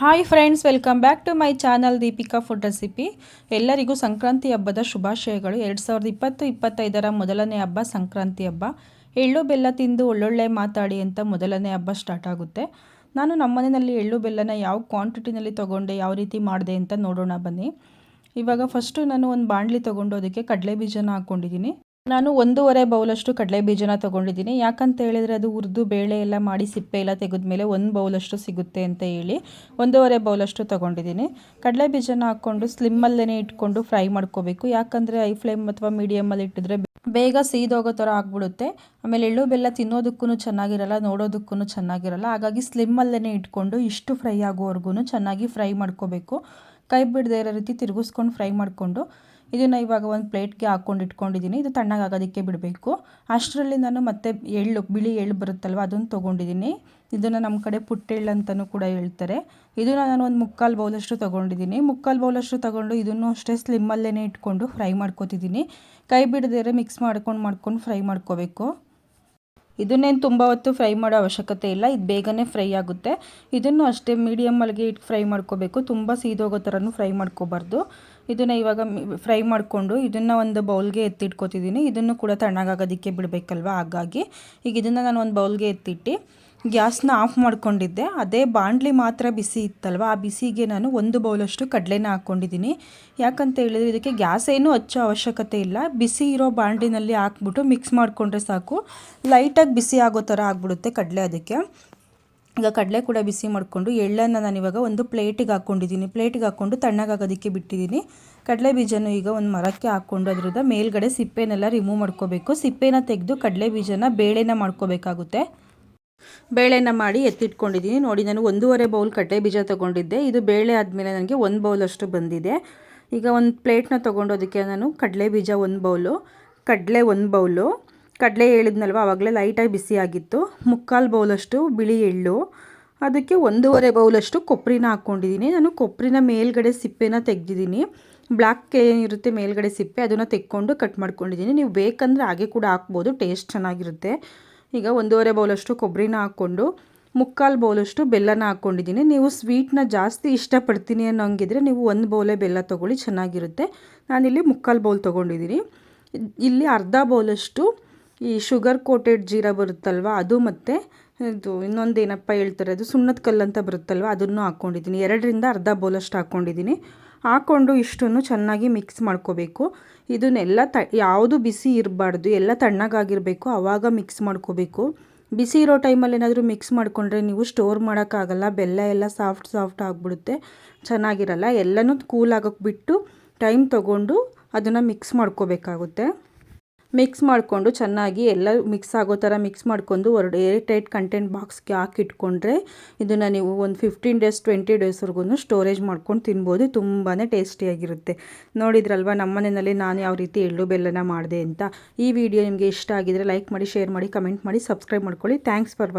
Hi friends welcome back to my channel Deepika food recipe ಎಲ್ಲರಿಗೂ ಸಂಕ್ರಾಂತಿ ಹಬ್ಬದ ಶುಭಾಶಯಗಳು. ಎರಡು ಸಾವಿರದ ಇಪ್ಪತ್ತು, ಇಪ್ಪತ್ತೈದರ ಮೊದಲನೇ ಹಬ್ಬ ಸಂಕ್ರಾಂತಿ ಹಬ್ಬ. ಎಳ್ಳು ಬೆಲ್ಲ ತಿಂದು ಒಳ್ಳೊಳ್ಳೆ ಮಾತಾಡಿ ಅಂತ ಮೊದಲನೇ ಹಬ್ಬ ಸ್ಟಾರ್ಟ್ ಆಗುತ್ತೆ. ನಾನು ನಮ್ಮ ಮನೆಯಲ್ಲಿ ಎಳ್ಳು ಬೆಲ್ಲನ ಯಾವ ಕ್ವಾಂಟಿಟಿನಲ್ಲಿ ತೊಗೊಂಡೆ, ಯಾವ ರೀತಿ ಮಾಡಿದೆ ಅಂತ ನೋಡೋಣ ಬನ್ನಿ. ಇವಾಗ ಫಸ್ಟು ನಾನು ಒಂದು ಬಾಣಲಿ ತೊಗೊಂಡು ಅದಕ್ಕೆ ಕಡಲೆ ಬೀಜನ ಹಾಕ್ಕೊಂಡಿದ್ದೀನಿ ನಾನು ಒಂದೂವರೆ ಬೌಲಷ್ಟು ಕಡಲೆ ಬೀಜನ ತೊಗೊಂಡಿದ್ದೀನಿ. ಯಾಕಂತ ಹೇಳಿದರೆ ಅದು ಹುರಿದು ಬೇಳೆ ಎಲ್ಲ ಮಾಡಿ ಸಿಪ್ಪೆ ಎಲ್ಲ ತೆಗೆದ ಮೇಲೆ ಒಂದು ಬೌಲಷ್ಟು ಸಿಗುತ್ತೆ ಅಂತ ಹೇಳಿ ಒಂದೂವರೆ ಬೌಲಷ್ಟು ತೊಗೊಂಡಿದ್ದೀನಿ. ಕಡಲೆ ಬೀಜನ ಹಾಕ್ಕೊಂಡು ಸ್ಲಿಮ್ಮಲ್ಲೇ ಇಟ್ಕೊಂಡು ಫ್ರೈ ಮಾಡ್ಕೋಬೇಕು. ಯಾಕಂದರೆ ಹೈ ಫ್ಲೇಮ್ ಅಥವಾ ಮೀಡಿಯಮಲ್ಲಿ ಇಟ್ಟಿದ್ರೆ ಬೇಗ ಸೀದೋಗೋ ಥರ ಆಗ್ಬಿಡುತ್ತೆ. ಆಮೇಲೆ ಎಳ್ಳು ಬೆಲ್ಲ ತಿನ್ನೋದಕ್ಕೂ ಚೆನ್ನಾಗಿರಲ್ಲ ನೋಡೋದಕ್ಕೂ ಚೆನ್ನಾಗಿರಲ್ಲ. ಹಾಗಾಗಿ ಸ್ಲಿಮ್ಮಲ್ಲೇ ಇಟ್ಕೊಂಡು ಇಷ್ಟು ಫ್ರೈ ಆಗೋವರೆಗೂ ಚೆನ್ನಾಗಿ ಫ್ರೈ ಮಾಡ್ಕೋಬೇಕು. ಕೈ ಬಿಡದೇ ಇರೋ ರೀತಿ ತಿರುಗಿಸ್ಕೊಂಡು ಫ್ರೈ ಮಾಡಿಕೊಂಡು ಇದನ್ನು ಇವಾಗ ಒಂದು ಪ್ಲೇಟ್ಗೆ ಹಾಕ್ಕೊಂಡು ಇಟ್ಕೊಂಡಿದ್ದೀನಿ ಇದು ತಣ್ಣಗಾಗೋದಕ್ಕೆ ಬಿಡಬೇಕು. ಅಷ್ಟರಲ್ಲಿ ನಾನು ಮತ್ತೆ ಎಳ್ಳು, ಬಿಳಿ ಎಳ್ಳು ಬರುತ್ತಲ್ವ, ಅದನ್ನು ತೊಗೊಂಡಿದ್ದೀನಿ ಇದನ್ನು ನಮ್ಮ ಕಡೆ ಪುಟ್ಟೆಳ್ಳು ಅಂತಲೂ ಕೂಡ ಹೇಳ್ತಾರೆ. ಇದನ್ನು ನಾನು ಒಂದು ಮುಕ್ಕಾಲು ಬೌಲಷ್ಟು ತೊಗೊಂಡಿದ್ದೀನಿ ಮುಕ್ಕಾಲು ಬೌಲಷ್ಟು ತೊಗೊಂಡು ಇದನ್ನು ಅಷ್ಟೇ ಸ್ಲಿಮ್ಮಲ್ಲೇ ಇಟ್ಕೊಂಡು ಫ್ರೈ ಮಾಡ್ಕೊತಿದ್ದೀನಿ ಕೈ ಬಿಡದೇ ಮಿಕ್ಸ್ ಮಾಡ್ಕೊಂಡು ಮಾಡ್ಕೊಂಡು ಫ್ರೈ ಮಾಡ್ಕೋಬೇಕು. ಇದನ್ನೇನು ತುಂಬ ಹೊತ್ತು ಫ್ರೈ ಮಾಡೋ ಅವಶ್ಯಕತೆ ಇಲ್ಲ, ಇದು ಬೇಗನೆ ಫ್ರೈ ಆಗುತ್ತೆ. ಇದನ್ನು ಅಷ್ಟೇ ಮೀಡಿಯಮ್ಮಲ್ಲಿಗೆ ಇಟ್ಟು ಫ್ರೈ ಮಾಡ್ಕೋಬೇಕು. ತುಂಬ ಸೀದೋಗೋ ಥರನೂ ಫ್ರೈ ಮಾಡ್ಕೋಬಾರ್ದು. ಇದನ್ನು ಇವಾಗ ಫ್ರೈ ಮಾಡಿಕೊಂಡು ಇದನ್ನು ಒಂದು ಬೌಲ್ಗೆ ಎತ್ತಿಟ್ಕೋತಿದ್ದೀನಿ. ಇದನ್ನು ಕೂಡ ತಣ್ಣಗಾಗೋದಕ್ಕೆ ಬಿಡಬೇಕಲ್ವ? ಹಾಗಾಗಿ ಈಗ ಇದನ್ನು ನಾನು ಒಂದು ಬೌಲ್ಗೆ ಎತ್ತಿಟ್ಟು ಗ್ಯಾಸ್ನ ಆಫ್ ಮಾಡ್ಕೊಂಡಿದ್ದೆ. ಅದೇ ಬಾಣಲಿ ಮಾತ್ರ ಬಿಸಿ ಇತ್ತಲ್ವ? ಆ ಬಿಸಿಗೆ ನಾನು ಒಂದು ಬೌಲಷ್ಟು ಕಡಲೆನ ಹಾಕ್ಕೊಂಡಿದ್ದೀನಿ. ಯಾಕಂತ ಹೇಳಿದ್ರೆ ಇದಕ್ಕೆ ಗ್ಯಾಸ್ ಏನೂ ಹಚ್ಚೋ ಅವಶ್ಯಕತೆ ಇಲ್ಲ. ಬಿಸಿ ಇರೋ ಬಾಂಡ್ಲಿನಲ್ಲಿ ಹಾಕ್ಬಿಟ್ಟು ಮಿಕ್ಸ್ ಮಾಡಿಕೊಂಡ್ರೆ ಸಾಕು. ಲೈಟಾಗಿ ಬಿಸಿ ಆಗೋ ಥರ ಆಗಿಬಿಡುತ್ತೆ ಕಡಲೆ ಅದಕ್ಕೆ. ಈಗ ಕಡಲೆ ಕೂಡ ಬಿಸಿ ಮಾಡಿಕೊಂಡು ಎಳ್ಳನ್ನು ನಾನು ಇವಾಗ ಒಂದು ಪ್ಲೇಟಿಗೆ ಹಾಕ್ಕೊಂಡಿದ್ದೀನಿ. ಪ್ಲೇಟಿಗೆ ಹಾಕ್ಕೊಂಡು ತಣ್ಣಗಾಗೋದಕ್ಕೆ ಬಿಟ್ಟಿದ್ದೀನಿ. ಕಡಲೆ ಬೀಜನ ಈಗ ಒಂದು ಮರಕ್ಕೆ ಹಾಕ್ಕೊಂಡು ಅದರಿಂದ ಮೇಲ್ಗಡೆ ಸಿಪ್ಪೆನೆಲ್ಲ ರಿಮೂವ್ ಮಾಡ್ಕೋಬೇಕು. ಸಿಪ್ಪೆನ ತೆಗೆದು ಕಡಲೆ ಬೀಜನ ಬೇಳೆನ ಮಾಡ್ಕೋಬೇಕಾಗುತ್ತೆ. ಬೇಳೆನ ಮಾಡಿ ಎತ್ತಿಟ್ಕೊಂಡಿದ್ದೀನಿ. ನೋಡಿ, ನಾನು ಒಂದೂವರೆ ಬೌಲ್ ಕಡಲೆ ಬೀಜ ತೊಗೊಂಡಿದ್ದೆ. ಇದು ಬೇಳೆ ಆದಮೇಲೆ ನನಗೆ ಒಂದು ಬೌಲಷ್ಟು ಬಂದಿದೆ. ಈಗ ಒಂದು ಪ್ಲೇಟ್ನ ತೊಗೊಂಡೋದಕ್ಕೆ ನಾನು ಕಡಲೆ ಬೀಜ ಒಂದು ಬೌಲು ಕಡಲೆ ಒಂದು ಬೌಲು ಕಡಲೆ ಹೇಳಿದ್ನಲ್ವ ಆವಾಗಲೇ ಲೈಟಾಗಿ ಬಿಸಿ ಆಗಿತ್ತು. ಮುಕ್ಕಾಲು ಬೌಲಷ್ಟು ಬಿಳಿ ಎಳ್ಳು. ಅದಕ್ಕೆ ಒಂದೂವರೆ ಬೌಲಷ್ಟು ಕೊಬ್ಬರಿನ ಹಾಕ್ಕೊಂಡಿದ್ದೀನಿ. ನಾನು ಕೊಬ್ಬರಿನ ಮೇಲ್ಗಡೆ ಸಿಪ್ಪೆನ ತೆಗೆದಿದ್ದೀನಿ. ಬ್ಲ್ಯಾಕ್ ಏನಿರುತ್ತೆ ಮೇಲ್ಗಡೆ ಸಿಪ್ಪೆ, ಅದನ್ನು ತೆಕ್ಕೊಂಡು ಕಟ್ ಮಾಡ್ಕೊಂಡಿದ್ದೀನಿ. ನೀವು ಬೇಕಂದರೆ ಹಾಗೆ ಕೂಡ ಹಾಕ್ಬೋದು ಟೇಸ್ಟ್ ಚೆನ್ನಾಗಿರುತ್ತೆ. ಈಗ ಒಂದೂವರೆ ಬೌಲಷ್ಟು ಕೊಬ್ಬರಿನ ಹಾಕ್ಕೊಂಡು, ಮುಕ್ಕಾಲು ಬೌಲಷ್ಟು ಬೆಲ್ಲನ ಹಾಕ್ಕೊಂಡಿದ್ದೀನಿ. ನೀವು ಸ್ವೀಟ್ನ ಜಾಸ್ತಿ ಇಷ್ಟಪಡ್ತೀನಿ ಅನ್ನೋಂಗಿದ್ರೆ ನೀವು ಒಂದು ಬೌಲೆ ಬೆಲ್ಲ ತೊಗೊಳ್ಳಿ, ಚೆನ್ನಾಗಿರುತ್ತೆ. ನಾನಿಲ್ಲಿ ಮುಕ್ಕಾಲು ಬೌಲ್ ತೊಗೊಂಡಿದ್ದೀನಿ. ಇಲ್ಲಿ ಅರ್ಧ ಬೌಲಷ್ಟು ಈ ಶುಗರ್ ಕೋಟೆಡ್ ಜೀರಾ ಬರುತ್ತಲ್ವ, ಅದು ಮತ್ತು ಇದು ಇನ್ನೊಂದು ಏನಪ್ಪ ಹೇಳ್ತಾರೆ, ಅದು ಸುಣ್ಣದ ಕಲ್ಲು ಅಂತ ಬರುತ್ತಲ್ವ, ಅದನ್ನು ಹಾಕ್ಕೊಂಡಿದ್ದೀನಿ. ಎರಡರಿಂದ ಅರ್ಧ ಬೌಲಷ್ಟು ಹಾಕ್ಕೊಂಡಿದ್ದೀನಿ. ಹಾಕ್ಕೊಂಡು ಇಷ್ಟನ್ನು ಚೆನ್ನಾಗಿ ಮಿಕ್ಸ್ ಮಾಡ್ಕೋಬೇಕು. ಇದನ್ನೆಲ್ಲ ತ, ಯಾವುದು ಬಿಸಿ ಇರಬಾರ್ದು, ಎಲ್ಲ ತಣ್ಣಗಾಗಿರಬೇಕು ಆವಾಗ ಮಿಕ್ಸ್ ಮಾಡ್ಕೋಬೇಕು. ಬಿಸಿ ಇರೋ ಟೈಮಲ್ಲಿ ಏನಾದರೂ ಮಿಕ್ಸ್ ಮಾಡಿಕೊಂಡ್ರೆ ನೀವು ಸ್ಟೋರ್ ಮಾಡೋಕ್ಕಾಗಲ್ಲ, ಬೆಲ್ಲ ಎಲ್ಲ ಸಾಫ್ಟ್ ಸಾಫ್ಟ್ ಆಗಿಬಿಡುತ್ತೆ, ಚೆನ್ನಾಗಿರಲ್ಲ. ಎಲ್ಲನೂ ಕೂಲ್ ಆಗೋಕ್ಕೆ ಬಿಟ್ಟು ಟೈಮ್ ತೊಗೊಂಡು ಅದನ್ನು ಮಿಕ್ಸ್ ಮಾಡ್ಕೋಬೇಕಾಗುತ್ತೆ. ಮಿಕ್ಸ್ ಮಾಡಿಕೊಂಡು ಚೆನ್ನಾಗಿ ಎಲ್ಲ ಮಿಕ್ಸ್ ಆಗೋ ಥರ ಮಿಕ್ಸ್ ಮಾಡ್ಕೊಂಡು ಹೊರಡು ಏರ್ ಟೈಟ್ ಕಂಟೆಂಟ್ ಬಾಕ್ಸ್ಗೆ ಹಾಕಿಟ್ಕೊಂಡ್ರೆ ಇದನ್ನು ನೀವು ಒಂದು ಫಿಫ್ಟೀನ್ ಡೇಸ್ ಟ್ವೆಂಟಿ ಡೇಸ್ವರೆಗೂ ಸ್ಟೋರೇಜ್ ಮಾಡ್ಕೊಂಡು ತಿನ್ಬೋದು. ತುಂಬಾ ಟೇಸ್ಟಿಯಾಗಿರುತ್ತೆ ನೋಡಿದ್ರಲ್ವ, ನಮ್ಮ ಮನೆಯಲ್ಲಿ ನಾನು ಯಾವ ರೀತಿ ಎಳ್ಳು ಬೆಲ್ಲನ ಮಾಡಿದೆ ಅಂತ. ಈ ವಿಡಿಯೋ ನಿಮಗೆ ಇಷ್ಟ ಆಗಿದರೆ ಲೈಕ್ ಮಾಡಿ ಶೇರ್ ಮಾಡಿ ಕಮೆಂಟ್ ಮಾಡಿ ಸಬ್ಸ್ಕ್ರೈಬ್ ಮಾಡ್ಕೊಳ್ಳಿ. Thanks for